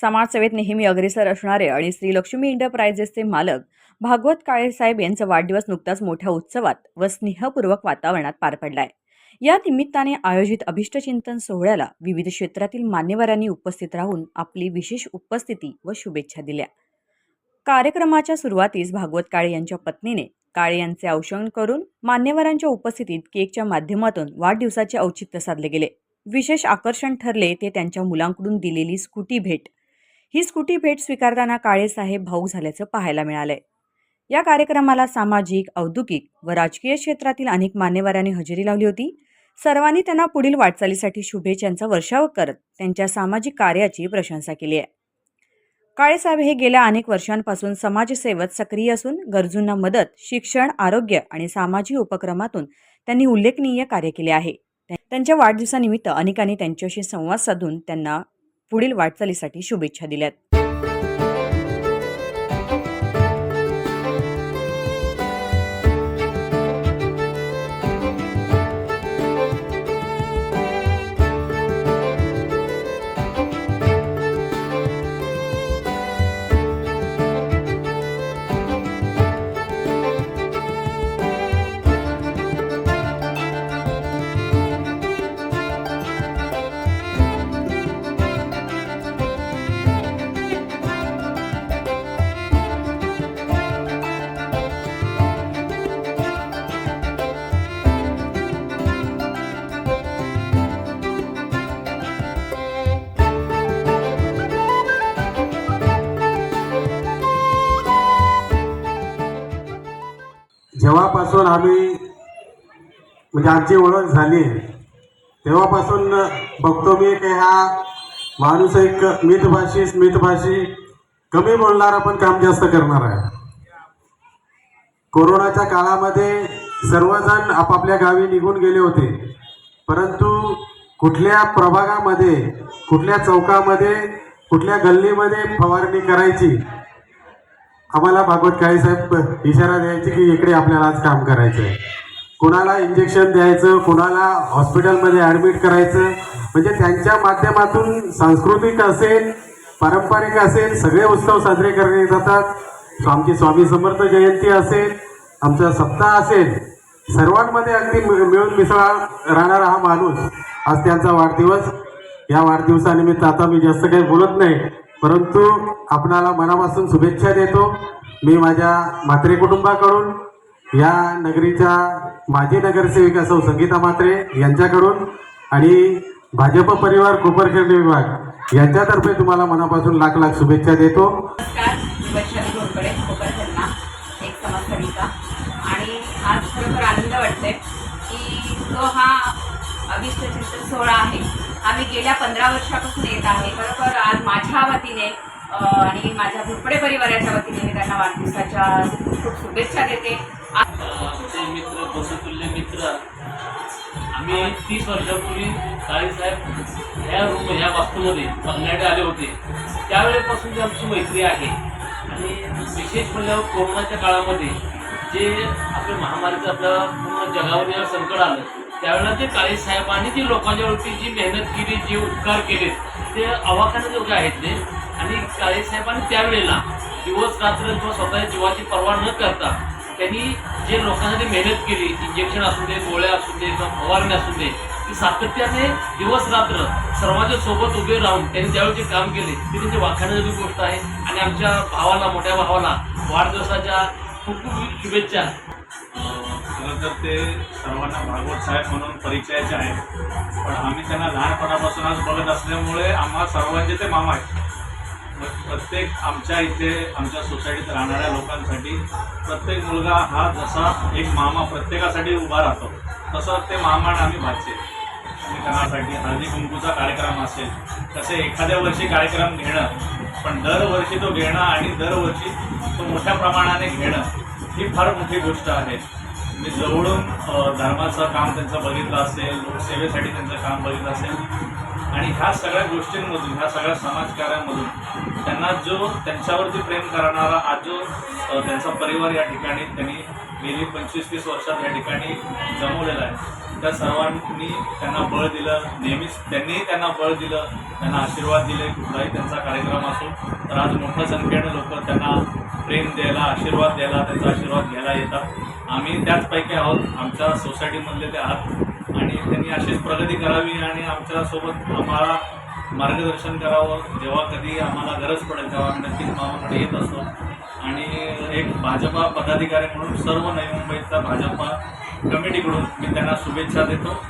समाजसेवेत नेहमी अग्रेसर असणारे आणि श्री लक्ष्मी एंटरप्राइजेसचे मालक भागवत काळेसाहेब यांचा वाढदिवस नुकताच मोठ्या उत्सवात व स्नेहपूर्वक वातावरणात पार पडलाय. या निमित्ताने आयोजित अभिष्टचिंतन सोहळ्याला विविध क्षेत्रातील मान्यवरांनी उपस्थित राहून आपली विशेष उपस्थिती व शुभेच्छा दिल्या. कार्यक्रमाच्या सुरुवातीस भागवत काळे यांच्या पत्नीने काळे यांचे औषण करून मान्यवरांच्या उपस्थितीत केकच्या माध्यमातून वाढदिवसाचे औचित्य साधले गेले. विशेष आकर्षण ठरले ते त्यांच्या मुलांकडून दिलेली स्कूटी भेट ही स्कूटी भेट स्वीकारताना काळेसाहेब भाऊ झाल्याचं पाहायला मिळालंय. या कार्यक्रमाला सामाजिक औद्योगिक व राजकीय क्षेत्रातील अनेक मान्यवरांनी हजेरी लावली होती. सर्वांनी त्यांना पुढील वाटचालीसाठी शुभेच्छांचा वर्षाव करत त्यांच्या सामाजिक कार्याची प्रशंसा केली आहे. काळेसाहेब हे गेल्या अनेक वर्षांपासून समाजसेवेत सक्रिय असून गरजूंना मदत शिक्षण आरोग्य आणि सामाजिक उपक्रमातून त्यांनी उल्लेखनीय कार्य केले आहे. त्यांच्या वाढदिवसानिमित्त अनेकांनी त्यांच्याशी संवाद साधून त्यांना पुढील वाटचालीसाठी शुभेच्छा दिल्यात. जेव्हापासून आम्ही म्हणजे आमची ओळख झाली तेव्हापासून बघतो मी की हा माणूस एक मितभाषी स्मितभाषी कमी बोलणारा पण काम जास्त करणार आहे. कोरोनाच्या काळामध्ये सर्वजण आपापल्या गावी निघून गेले होते. परंतु कुठल्या प्रभागामध्ये कुठल्या चौकामध्ये कुठल्या गल्लीमध्ये फवारणी करायची? आम्हाला भागवत काळे साहेब इशारा द्यायचे की इकडे आपल्याला आज काम करायचं आहे. कुणाला इंजेक्शन द्यायचं कुणाला हॉस्पिटलमध्ये ॲडमिट करायचं म्हणजे त्यांच्या माध्यमातून सांस्कृतिक असेल पारंपरिक असेल सगळे उत्सव साजरे करणे जातात. आमची स्वामी समर्थ जयंती असेल आमचा सप्ताह असेल सर्वांमध्ये अगदी मिळून मिसळा राहणारा हा माणूस आज त्यांचा वाढदिवस. या वाढदिवसानिमित्त आता मी जास्त काही बोलत नाही. परंतु आपणाला मनापासून शुभेच्छा देतो. मी माझ्या म्हात्रे कुटुंबाकडून या नगरीच्या माजी नगरसेविका सौ संगीता म्हात्रे यांच्याकडून आणि भाजप परिवार कोपरखेड विभाग यांच्यातर्फे तुम्हाला मनापासून लाख लाख शुभेच्छा देतो. आणि आज खरोखर आनंद वाटतोय की तो हा अभिष्ट सोहळा आहे. आम्ही गेल्या पंधरा वर्षापासून येत आहे. खरोखर आज माझ्या वतीने आणि माझ्या घोरपडे परिवाराच्या वतीने मी त्यांना वाढदिवसाच्या खूप खूप शुभेच्छा देते. आज मित्र बसुतुल्य मित्र आम्ही तीस वर्षापूर्वी काळेसाहेब ह्या रूम ह्या वास्तूमध्ये बघण्याकडे आले होते. त्यावेळेपासून आमची मैत्री आहे. आणि विशेष म्हणजे कोरोनाच्या काळामध्ये जे आपल्या महामारीचं आपलं पूर्ण जगावर संकट आलं त्यावेळेला ते काळेसाहेबांनी जी लोकांच्यावरती जी मेहनत केली जे उपकार केले ते अवाखाण्याजोगे आहेत ते. आणि काळेसाहेबांनी त्यावेळेला दिवस रात्र किंवा स्वतःच्या जीवाची पर्वा न करता त्यांनी जे लोकांसाठी मेहनत केली इंजेक्शन असू दे गोळ्या असू दे किंवा फवारणी असू दे ती सातत्याने दिवस रात्र सर्वांच्या सोबत उभे राहून त्यांनी त्यावेळी जे काम केले ती त्यांची वाखाण्याजोगी गोष्ट आहे. आणि आमच्या भावाला मोठ्या भावाला वाढदिवसाच्या खूप खूप शुभेच्छा. खरं तर ते सर्वांना भागवत साहेब म्हणून परिचयाचे आहेत. पण आम्ही त्यांना लहानपणापासूनच बघत असल्यामुळे आम्हा सर्वांचे ते मामा आहेत. मग प्रत्येक आमच्या इथे आमच्या सोसायटीत राहणाऱ्या लोकांसाठी प्रत्येक मुलगा हा जसा एक मामा प्रत्येकासाठी उभा राहतो तसं ते मामा आम्ही भाजचे आणि त्यांच्यासाठी हळदी कुंकूचा कार्यक्रम असेल तसे एखाद्या वर्षी कार्यक्रम घेणं पण दरवर्षी तो घेणं आणि दरवर्षी तो मोठ्या प्रमाणाने घेणं ही फार मोठी गोष्ट आहे. मी जवळून धर्माचं काम त्यांचं बघितलं असेल लोकसेवेसाठी त्यांचं काम बघितलं असेल. आणि ह्या सगळ्या गोष्टींमधून ह्या सगळ्या समाजकार्यामधून त्यांना जो त्यांच्यावरती प्रेम करणारा आज जो त्यांचा परिवार या ठिकाणी त्यांनी गेली पंचवीस तीस वर्षात या ठिकाणी जमवलेला आहे. त्या सर्वांनी त्यांना बळ दिलं. नेहमीच त्यांनीही त्यांना बळ दिलं. त्यांना आशीर्वाद दिले. कुठलाही त्यांचा कार्यक्रम असो तर आज मोठ्या संख्येने लोक त्यांना प्रेम द्यायला आशीर्वाद द्यायला त्यांचा आशीर्वाद घ्यायला येतात. आम्ही त्याचपैकी आहोत. आमच्या सोसायटीमधले ते आहात. आणि त्यांनी अशीच प्रगती करावी आणि आमच्यासोबत आम्हाला मार्गदर्शन करावं. जेव्हा कधी आम्हाला गरज पडेल तेव्हा आम्ही नक्कीच मामाकडे येत असतो. आणि एक भाजपा पदाधिकारी म्हणून सर्व नवी मुंबईतला भाजपा कमिटीकडून मी त्यांना शुभेच्छा देतो.